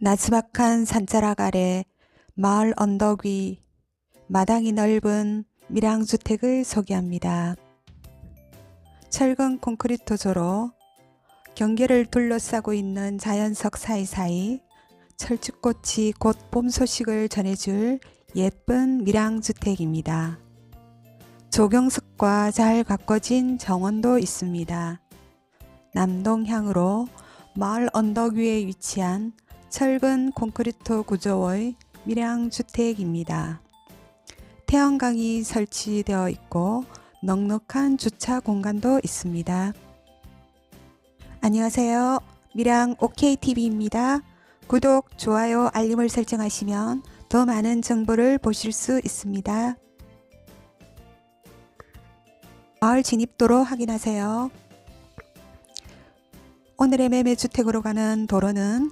나지막한 산자락 아래 마을 언덕 위 마당이 넓은 밀양주택을 소개합니다. 철근 콘크리트조로 경계를 둘러싸고 있는 자연석 사이사이 철쭉꽃이 곧 봄 소식을 전해줄 예쁜 밀양주택입니다. 조경석과 잘 가꿔진 정원도 있습니다. 남동향으로 마을 언덕 위에 위치한 철근 콘크리트 구조의 밀양 주택입니다. 태양광이 설치되어 있고 넉넉한 주차 공간도 있습니다. 안녕하세요. 밀양 OKTV입니다. 구독, 좋아요, 알림을 설정하시면 더 많은 정보를 보실 수 있습니다. 마을 진입도로 확인하세요. 오늘의 매매주택으로 가는 도로는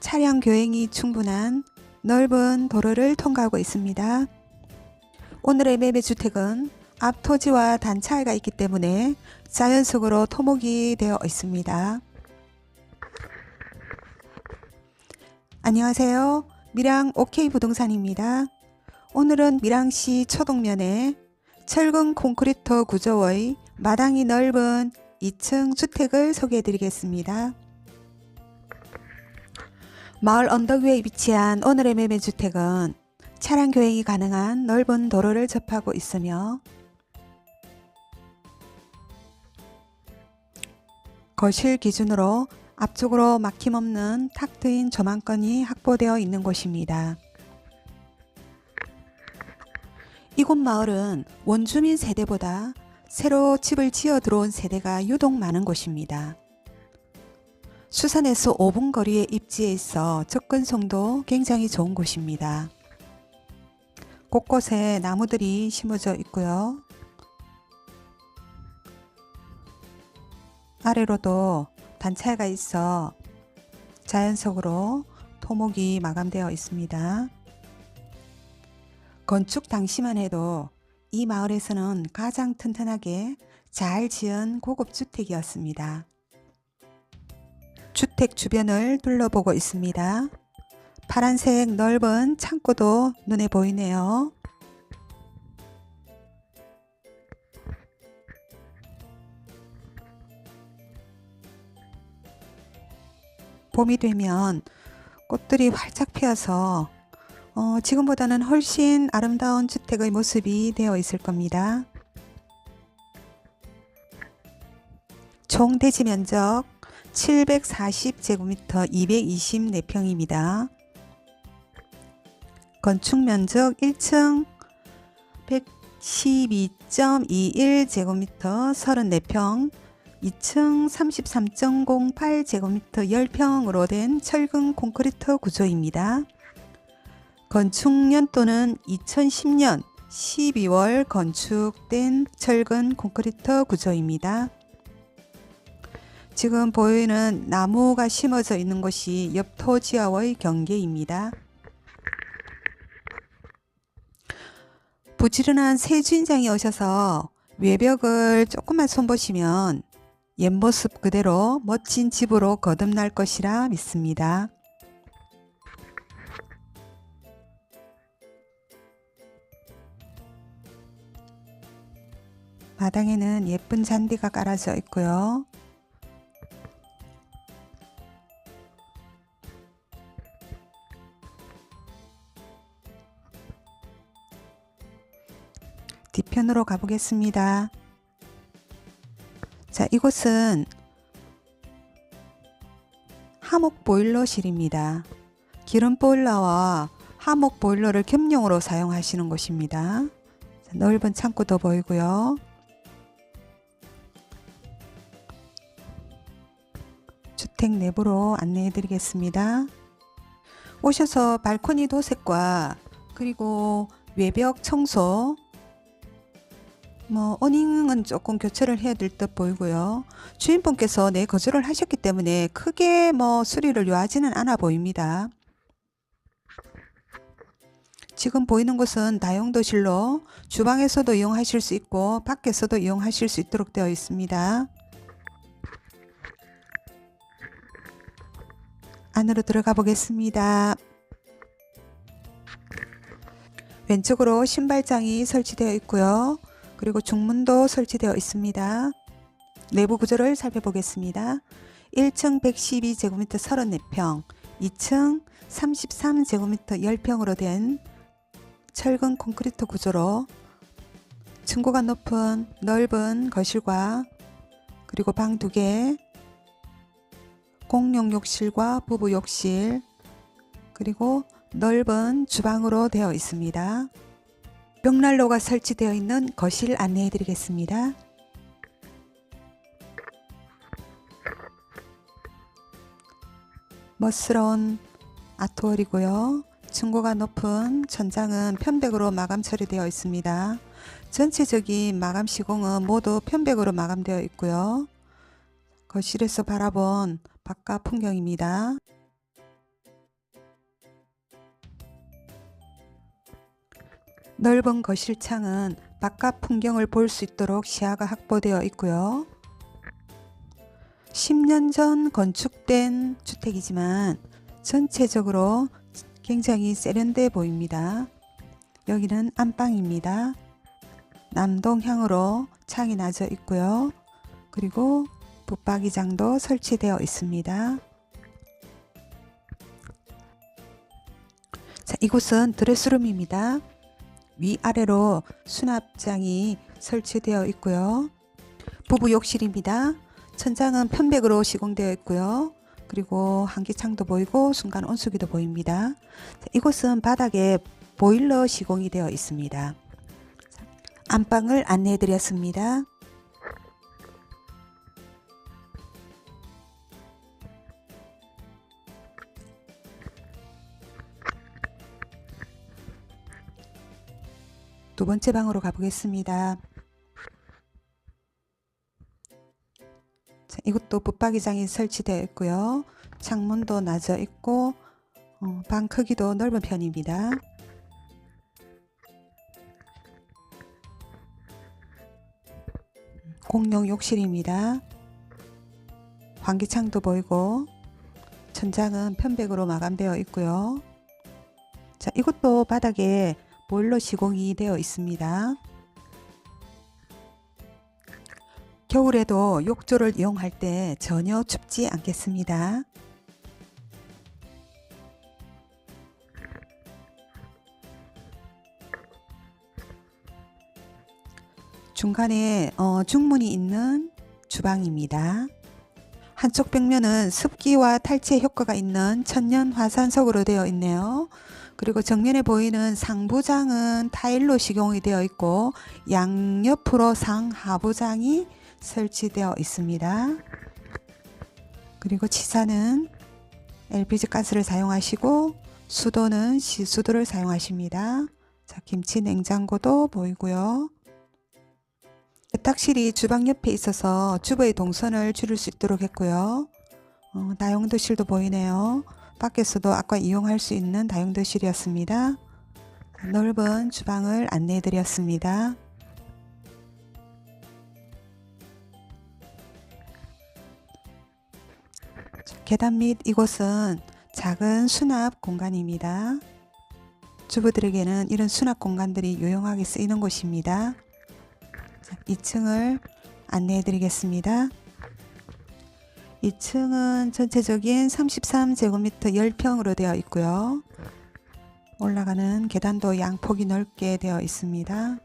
차량 교행이 충분한 넓은 도로를 통과하고 있습니다. 오늘의 매매주택은 앞 토지와 단차이가 있기 때문에 자연석으로 토목이 되어 있습니다. 안녕하세요. 밀양 OK 부동산입니다. 오늘은 밀양시 초동면에 철근 콘크리트 구조의 마당이 넓은 2층 주택을 소개해 드리겠습니다. 마을 언덕 위에 위치한 오늘의 매매주택은 차량 교행이 가능한 넓은 도로를 접하고 있으며 거실 기준으로 앞쪽으로 막힘없는 탁 트인 조망권이 확보되어 있는 곳입니다. 이곳 마을은 원주민 세대보다 새로 집을 지어 들어온 세대가 유독 많은 곳입니다. 수산에서 5분 거리에 입지해 있어 접근성도 굉장히 좋은 곳입니다. 곳곳에 나무들이 심어져 있고요. 아래로도 단차가 있어 자연석으로 토목이 마감되어 있습니다. 건축 당시만 해도 이 마을에서는 가장 튼튼하게 잘 지은 고급 주택이었습니다. 주택 주변을 둘러보고 있습니다. 파란색 넓은 창고도 눈에 보이네요. 봄이 되면 꽃들이 활짝 피어서 어, 지금보다는 훨씬 아름다운 주택의 모습이 되어 있을 겁니다. 총 대지 면적 740제곱미터 224평입니다. 건축 면적 1층 112.21제곱미터 34평 2층 33.08제곱미터 10평으로 된 철근 콘크리트 구조입니다. 건축 년도는 2010년 12월 건축된 철근 콘크리트 구조입니다. 지금 보이는 나무가 심어져 있는 곳이 옆 토지와의 경계입니다. 부지런한 새 주인장이 오셔서 외벽을 조금만 손보시면 옛 모습 그대로 멋진 집으로 거듭날 것이라 믿습니다. 마당에는 예쁜 잔디가 깔아져 있고요. 뒤편으로 가보겠습니다. 자, 이곳은 하목 보일러실입니다. 기름 보일러와 하목 보일러를 겸용으로 사용하시는 곳입니다. 자, 넓은 창고도 보이고요. 주택 내부로 안내해 드리겠습니다. 오셔서 발코니 도색과 그리고 외벽 청소 뭐 어닝은 조금 교체를 해야 될 듯 보이고요. 주인분께서 내 거주를 하셨기 때문에 크게 뭐 수리를 요하지는 않아 보입니다. 지금 보이는 곳은 다용도실로 주방에서도 이용하실 수 있고 밖에서도 이용하실 수 있도록 되어 있습니다. 안으로 들어가 보겠습니다. 왼쪽으로 신발장이 설치되어 있고요. 그리고 중문도 설치되어 있습니다. 내부 구조를 살펴보겠습니다. 1층 112제곱미터 34평, 2층 33제곱미터 10평으로 된 철근 콘크리트 구조로 층고가 높은 넓은 거실과 그리고 방두 개, 공용 욕실과 부부 욕실, 그리고 넓은 주방으로 되어 있습니다. 벽난로가 설치되어 있는 거실 안내해 드리겠습니다. 멋스러운 아트월이고요. 층고가 높은 천장은 편백으로 마감 처리되어 있습니다. 전체적인 마감 시공은 모두 편백으로 마감되어 있고요. 거실에서 바라본 바깥 풍경입니다. 넓은 거실 창은 바깥 풍경을 볼 수 있도록 시야가 확보되어 있고요. 10년 전 건축된 주택이지만 전체적으로 굉장히 세련돼 보입니다. 여기는 안방입니다. 남동향으로 창이 나져 있고요. 그리고 붙박이장도 설치되어 있습니다. 자, 이곳은 드레스룸입니다. 위아래로 수납장이 설치되어 있고요. 부부 욕실입니다. 천장은 편백으로 시공되어 있고요. 그리고 한기창도 보이고 순간 온수기도 보입니다. 자, 이곳은 바닥에 보일러 시공이 되어 있습니다. 안방을 안내해 드렸습니다. 두 번째 방으로 가보겠습니다. 자, 이것도 붙박이장이 설치되어 있고요. 창문도 낮아 있고 어, 방 크기도 넓은 편입니다. 공용 욕실입니다. 환기창도 보이고 천장은 편백으로 마감되어 있고요. 자, 이것도 바닥에 보일러 시공이 되어 있습니다. 겨울에도 욕조를 이용할 때 전혀 춥지 않겠습니다. 중간에 어, 중문이 있는 주방입니다. 한쪽 벽면은 습기와 탈취 효과가 있는 천연 화산석으로 되어 있네요. 그리고 정면에 보이는 상부장은 타일로 시공이 되어 있고 양옆으로 상하부장이 설치되어 있습니다. 그리고 치사는 LPG 가스를 사용하시고 수도는 시수도를 사용하십니다. 자, 김치 냉장고도 보이고요. 세탁실이 주방 옆에 있어서 주부의 동선을 줄일 수 있도록 했고요. 어, 다용도실도 보이네요. 밖에서도 아까 이용할 수 있는 다용도실이었습니다. 넓은 주방을 안내해 드렸습니다. 계단 밑 이곳은 작은 수납 공간입니다. 주부들에게는 이런 수납 공간들이 유용하게 쓰이는 곳입니다. 2층을 안내해 드리겠습니다. 2층은 전체적인 33제곱미터 10평으로 되어 있고요. 올라가는 계단도 양폭이 넓게 되어 있습니다.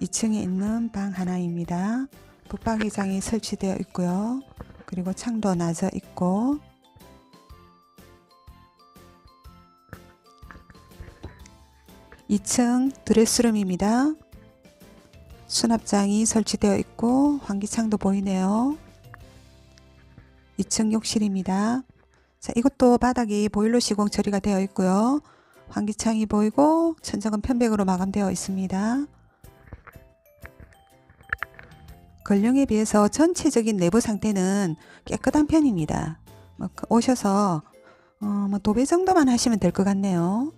2층에 있는 방 하나입니다. 붙박이장이 설치되어 있고요. 그리고 창도 낮아 있고 (2층) 드레스룸입니다. 수납장이 설치되어 있고 환기창도 보이네요. 2층 욕실입니다. 자, 이것도 바닥이 보일러 시공 처리가 되어 있고요. 환기창이 보이고 천장은 편백으로 마감되어 있습니다. 걸령에 비해서 전체적인 내부 상태는 깨끗한 편입니다. 뭐 오셔서 어, 뭐 도배 정도만 하시면 될 것 같네요.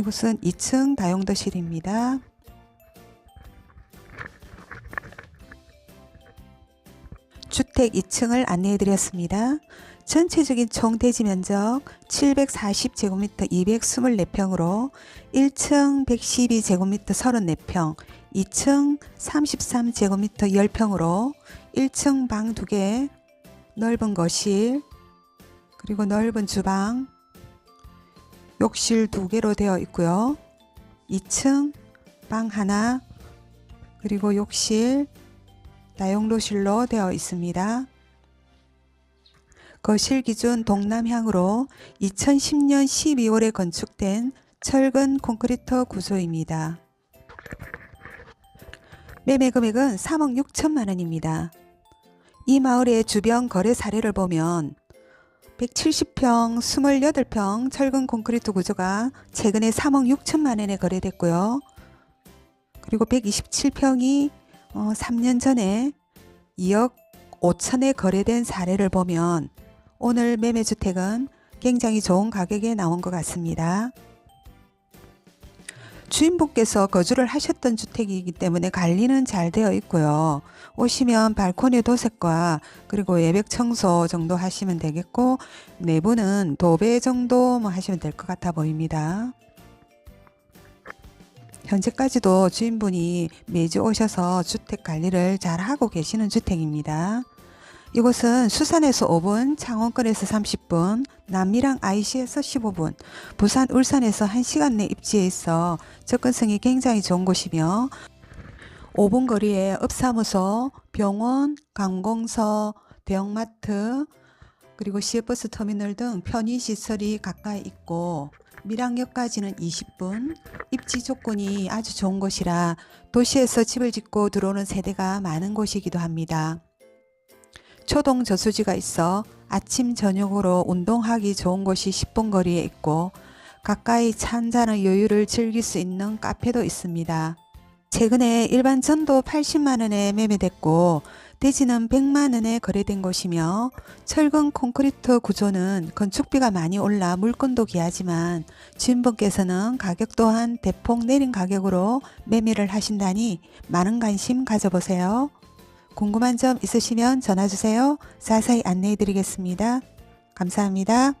이곳은 2층 다용도실입니다. 주택 2층을 안내해 드렸습니다. 전체적인 총 대지 면적 740제곱미터 224평으로 1층 112제곱미터 34평, 2층 33제곱미터 10평으로 1층 방 2개, 넓은 거실, 그리고 넓은 주방, 욕실 2개로 되어 있고요. 2층 방 하나, 그리고 욕실, 다용도실로 되어 있습니다. 거실 기준 동남향으로 2010년 12월에 건축된 철근 콘크리트 구조입니다. 매매 금액은 3억 6천만 원입니다. 이 마을의 주변 거래 사례를 보면 170평, 28평 철근 콘크리트 구조가 최근에 3억 6천만 원에 거래됐고요. 그리고 127평이 어, 3년 전에 2억 5천에 거래된 사례를 보면 오늘 매매주택은 굉장히 좋은 가격에 나온 것 같습니다. 주인분께서 거주를 하셨던 주택이기 때문에 관리는 잘 되어 있고요. 오시면 발코니 도색과 그리고 외벽 청소 정도 하시면 되겠고 내부는 도배 정도 뭐 하시면 될 것 같아 보입니다. 현재까지도 주인분이 매주 오셔서 주택 관리를 잘 하고 계시는 주택입니다. 이곳은 수산에서 5분, 창원권에서 30분, 남미랑 IC에서 15분, 부산, 울산에서 1시간 내 입지에 있어 접근성이 굉장히 좋은 곳이며 5분 거리에 업사무소, 병원, 관공서, 대형마트, 그리고 시외버스 터미널 등 편의시설이 가까이 있고 밀양역까지는 20분, 입지 조건이 아주 좋은 곳이라 도시에서 집을 짓고 들어오는 세대가 많은 곳이기도 합니다. 초동 저수지가 있어 아침 저녁으로 운동하기 좋은 곳이 10분 거리에 있고 가까이 차 한잔의 여유를 즐길 수 있는 카페도 있습니다. 최근에 일반 전도 80만 원에 매매됐고 대지는 100만 원에 거래된 곳이며 철근 콘크리트 구조는 건축비가 많이 올라 물건도 귀하지만 주인분께서는 가격 또한 대폭 내린 가격으로 매매를 하신다니 많은 관심 가져보세요. 궁금한 점 있으시면 전화 주세요. 자세히 안내해 드리겠습니다. 감사합니다.